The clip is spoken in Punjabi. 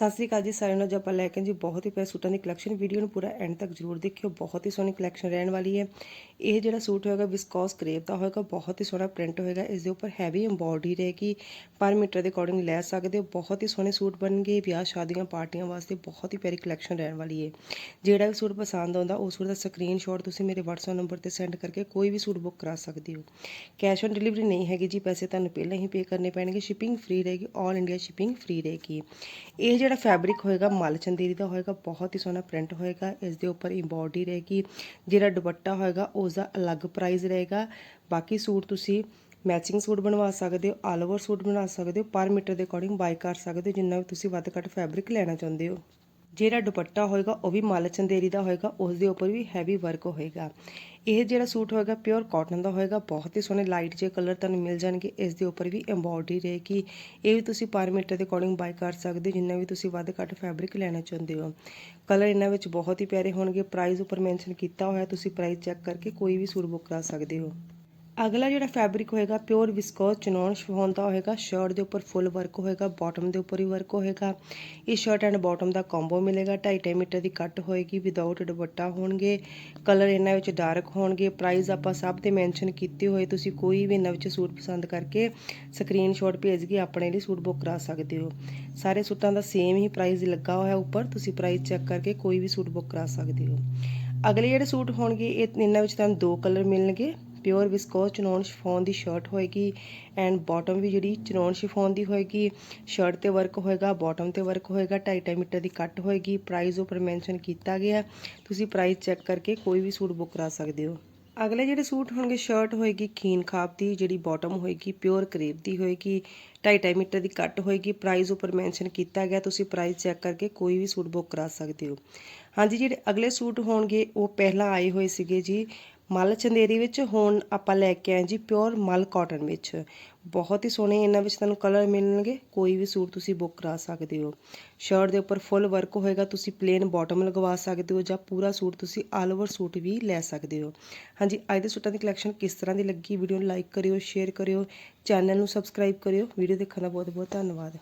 ਸਤਿ ਸ੍ਰੀ ਅਕਾਲ ਜੀ ਸਾਰਿਆਂ ਨੂੰ। ਅੱਜ ਆਪਾਂ ਲੈ ਕੇ ਜੀ ਬਹੁਤ ਹੀ ਪਿਆਰੇ ਸੂਟਾਂ ਦੀ ਕਲੈਕਸ਼ਨ ਵੀਡੀਓ ਨੂੰ ਪੂਰਾ ਐਂਡ ਤੱਕ ਜਰੂਰ ਦੇਖਿਓ। ਬਹੁਤ ਹੀ ਸੋਹਣੀ ਕਲੈਕਸ਼ਨ ਰਹਿਣ ਵਾਲੀ ਹੈ। ਇਹ ਜਿਹੜਾ ਸੂਟ ਹੋਏਗਾ ਵਿਸਕੋਸ ਕਰੇਪ ਦਾ ਹੋਏਗਾ, ਬਹੁਤ ਹੀ ਸੋਹਣਾ ਪ੍ਰਿੰਟ ਹੋਏਗਾ। ਇਸ ਦੇ ਉੱਪਰ ਹੈਵੀ ਐਮਬੋਰਡਰੀ ਰਹੇਗੀ। ਪਰ ਮੀਟਰ ਦੇ ਅਕੋਰਡਿੰਗ ਲੈ ਸਕਦੇ ਹੋ। ਬਹੁਤ ਹੀ ਸੋਹਣੇ ਸੂਟ ਬਣਨਗੇ। ਵਿਆਹ ਸ਼ਾਦੀਆਂ, ਪਾਰਟੀਆਂ ਵਾਸਤੇ ਬਹੁਤ ਹੀ ਪਿਆਰੀ ਕਲੈਕਸ਼ਨ ਰਹਿਣ ਵਾਲੀ ਹੈ। ਜਿਹੜਾ ਵੀ ਸੂਟ ਪਸੰਦ ਆਉਂਦਾ, ਉਹ ਸੂਟ ਦਾ ਸਕਰੀਨਸ਼ਾਟ ਤੁਸੀਂ ਮੇਰੇ WhatsApp ਨੰਬਰ ਤੇ ਸੈਂਡ ਕਰਕੇ ਕੋਈ ਵੀ ਸੂਟ ਬੁੱਕ ਕਰਾ ਸਕਦੇ ਹੋ। ਕੈਸ਼ ਔਨ ਡਿਲੀਵਰੀ ਨਹੀਂ ਹੈਗੀ ਜੀ। ਪੈਸੇ ਤੁਹਾਨੂੰ ਪਹਿਲਾਂ ਹੀ ਪੇ ਕਰਨੇ ਪੈਣਗੇ। ਸ਼ਿਪਿੰਗ ਫ੍ਰੀ ਰਹੇਗੀ। 올 ਇੰਡੀਆ ਸ਼ਿਪਿੰਗ ਫ੍ਰੀ ਰਹੇਗੀ। ਇਹ ਜਿਹੜਾ ਫੈਬਰਿਕ ਹੋਏਗਾ, ਮਲ ਚੰਦੇਰੀ ਦਾ ਹੋਏਗਾ, ਬਹੁਤ ਹੀ ਸੋਹਣਾ ਪ੍ਰਿੰਟ ਹੋਏਗਾ। ਇਸ ਦੇ ਉੱਪਰ ਐਮਬੋਰਡਰੀ ਰਹੇਗੀ। ਜਿਹੜਾ ਦੁਪੱਟਾ ਹੋਏਗਾ ਉਸ ਦਾ ਅਲੱਗ ਪ੍ਰਾਈਸ ਰਹੇਗਾ। ਬਾਕੀ ਸੂਟ ਤੁਸੀਂ ਮੈਚਿੰਗ ਸੂਟ ਬਣਵਾ ਸਕਦੇ ਹੋ ਆਲ ਓਵਰ ਸੂਟ ਬਣਾ ਸਕਦੇ ਹੋ, ਪਰ ਮੀਟਰ ਦੇ ਅਕੋਰਡਿੰਗ ਬਾਈ ਕਰ ਸਕਦੇ ਹੋ, ਜਿੰਨਾ ਵੀ ਤੁਸੀਂ ਵੱਧ ਘੱਟ ਫੈਬਰਿਕ ਲੈਣਾ ਚਾਹੁੰਦੇ ਹੋ। ਜਿਹੜਾ ਦੁਪੱਟਾ ਹੋਏਗਾ, ਉਹ ਵੀ ਮਲ ਚੰਦੇਰੀ ਦਾ ਹੋਏਗਾ ਉਸ ਦੇ ਉੱਪਰ ਵੀ ਹੈਵੀ ਵਰਕ ਹੋਏਗਾ। ਇਹ ਜਿਹੜਾ ਸੂਟ ਹੋਏਗਾ ਪਿਓਰ ਕਾਟਨ ਦਾ ਹੋਏਗਾ, ਬਹੁਤ ਹੀ ਸੋਹਣੇ ਲਾਈਟ ਜਿਹੇ ਕਲਰ ਤੁਹਾਨੂੰ ਮਿਲ ਜਾਣਗੇ ਇਸ ਦੇ ਉੱਪਰ ਵੀ ਐਮਬੋਰਡਰੀ ਰਹੇਗੀ। ਇਹ ਵੀ ਤੁਸੀਂ ਪਰ ਮੀਟਰ ਦੇ ਅਕੋਰਡਿੰਗ ਬਾਈ ਕਰ ਸਕਦੇ ਹੋ, ਜਿੰਨਾ ਵੀ ਤੁਸੀਂ ਵੱਧ ਘੱਟ ਫੈਬਰਿਕ ਲੈਣਾ ਚਾਹੁੰਦੇ ਹੋ। ਕਲਰ ਇਹਨਾਂ ਵਿੱਚ ਬਹੁਤ ਹੀ ਪਿਆਰੇ ਹੋਣਗੇ ਪ੍ਰਾਈਸ ਉੱਪਰ ਮੈਂਸ਼ਨ ਕੀਤਾ ਹੋਇਆ, ਤੁਸੀਂ ਪ੍ਰਾਈਸ ਚੈੱਕ ਕਰਕੇ ਕੋਈ ਵੀ ਸੂਟ ਬੁੱਕ ਕਰਾ ਸਕਦੇ ਹੋ। ਅਗਲਾ ਜਿਹੜਾ ਫੈਬਰਿਕ ਹੋਏਗਾ ਪਿਓਰ ਵਿਸਕੋਸ ਚਨੌਨ ਸ਼ਿਫੋਨ ਦਾ ਹੋਏਗਾ ਸ਼ਰਟ ਦੇ ਉੱਪਰ ਫੁੱਲ ਵਰਕ ਹੋਏਗਾ ਬਾਟਮ ਦੇ ਉੱਪਰ ਹੀ ਵਰਕ ਹੋਏਗਾ। ਇਹ ਸ਼ਰਟ ਐਂਡ ਬਾਟਮ ਦਾ ਕੰਬੋ ਮਿਲੇਗਾ 2.5 ਮੀਟਰ ਦੀ ਕੱਟ ਹੋਏਗੀ ਵਿਦਆਊਟ ਦੁਪੱਟਾ ਹੋਣਗੇ ਕਲਰ ਇਹਨਾਂ ਵਿੱਚ ਡਾਰਕ ਹੋਣਗੇ ਪ੍ਰਾਈਸ ਆਪਾਂ ਸਭ ਤੇ ਮੈਂਸ਼ਨ ਕੀਤੇ ਹੋਏ ਤੁਸੀਂ ਕੋਈ ਵੀ ਇਹਨਾਂ ਵਿੱਚ ਸੂਟ ਪਸੰਦ ਕਰਕੇ ਸਕਰੀਨਸ਼ਾਟ ਭੇਜ ਕੇ ਆਪਣੇ ਲਈ ਸੂਟ ਬੁੱਕ ਕਰਾ ਸਕਦੇ ਹੋ। ਸਾਰੇ ਸੂਟਾਂ ਦਾ ਸੇਮ ਹੀ ਪ੍ਰਾਈਸ ਲੱਗਾ ਹੋਇਆ ਉੱਪਰ, ਤੁਸੀਂ ਪ੍ਰਾਈਸ ਚੈੱਕ ਕਰਕੇ ਕੋਈ ਵੀ ਸੂਟ ਬੁੱਕ ਕਰਾ ਸਕਦੇ ਹੋ। ਅਗਲੇ ਜਿਹੜੇ ਸੂਟ ਹੋਣਗੇ, ਇਹ ਇਹਨਾਂ ਵਿੱਚ ਤੁਹਾਨੂੰ ਦੋ ਕਲਰ ਮਿਲਣਗੇ। ਪਿਓਰ ਵਿਸਕੋਸ ਚਨੌਨ ਸ਼ਿਫੋਨ ਦੀ ਸ਼ਰਟ ਹੋਏਗੀ ਐਂਡ ਬਾਟਮ ਵੀ ਜਿਹੜੀ ਚਨੌਨ ਸ਼ਿਫੋਨ ਦੀ ਹੋਏਗੀ ਸ਼ਰਟ ਤੇ ਵਰਕ ਹੋਏਗਾ ਬਾਟਮ ਤੇ ਵਰਕ ਹੋਏਗਾ 2.5 ਮੀਟਰ ਦੀ ਕੱਟ ਹੋਏਗੀ ਪ੍ਰਾਈਸ ਉੱਪਰ ਮੈਂਸ਼ਨ ਕੀਤਾ ਗਿਆ, ਤੁਸੀਂ ਪ੍ਰਾਈਸ ਚੈੱਕ ਕਰਕੇ ਕੋਈ ਵੀ ਸੂਟ ਬੁੱਕ ਕਰਾ ਸਕਦੇ ਹੋ। ਅਗਲੇ ਜਿਹੜੇ ਸੂਟ ਹੋਣਗੇ ਸ਼ਰਟ ਹੋਏਗੀ, ਖੀਨ ਖਾਪ ਦੀ ਜਿਹੜੀ ਬਾਟਮ ਹੋਏਗੀ ਪਿਓਰ ਕਰੇਪ ਦੀ ਹੋਏਗੀ 2.5 ਮੀਟਰ ਦੀ ਕੱਟ ਹੋਏਗੀ ਪ੍ਰਾਈਸ ਉੱਪਰ ਮੈਂਸ਼ਨ ਕੀਤਾ ਗਿਆ, ਤੁਸੀਂ ਪ੍ਰਾਈਸ ਚੈੱਕ ਕਰਕੇ ਕੋਈ ਵੀ ਸੂਟ ਬੁੱਕ ਕਰਾ ਸਕਦੇ ਹੋ। ਹਾਂਜੀ, ਜਿਹੜੇ ਅਗਲੇ ਸੂਟ ਹੋਣਗੇ, ਉਹ ਪਹਿਲਾਂ ਆਏ ਹੋਏ ਸੀਗੇ ਜੀ ਮਲ ਚੰਦੇਰੀ ਵਿੱਚ ਹੁਣ ਆਪਾਂ ਲੈ ਕੇ ਆਏ ਜੀ ਪਿਓਰ ਮਲ ਕਾਟਨ ਵਿੱਚ। ਬਹੁਤ ਹੀ ਸੋਹਣੇ ਇਹਨਾਂ ਵਿੱਚ ਤੁਹਾਨੂੰ ਕਲਰ ਮਿਲਣਗੇ, ਕੋਈ ਵੀ ਸੂਟ ਤੁਸੀਂ ਬੁੱਕ ਕਰਾ ਸਕਦੇ ਹੋ। ਸ਼ਰਟ ਦੇ ਉੱਪਰ ਫੁੱਲ ਵਰਕ ਹੋਏਗਾ, ਤੁਸੀਂ ਪਲੇਨ ਬਾਟਮ ਲਗਵਾ ਸਕਦੇ ਹੋ ਜਾਂ ਪੂਰਾ ਸੂਟ ਤੁਸੀਂ ਆਲ ਓਵਰ ਸੂਟ ਵੀ ਲੈ ਸਕਦੇ ਹੋ। ਹਾਂਜੀ, ਅੱਜ ਦੇ ਸੂਟਾਂ ਦੀ ਕਲੈਕਸ਼ਨ ਕਿਸ ਤਰ੍ਹਾਂ ਦੀ ਲੱਗੀ? ਵੀਡੀਓ ਨੂੰ ਲਾਈਕ ਕਰਿਓ, ਸ਼ੇਅਰ ਕਰਿਓ, ਚੈਨਲ ਨੂੰ ਸਬਸਕ੍ਰਾਈਬ ਕਰਿਓ। ਵੀਡੀਓ ਦੇਖਣ ਦਾ ਬਹੁਤ ਬਹੁਤ ਧੰਨਵਾਦ।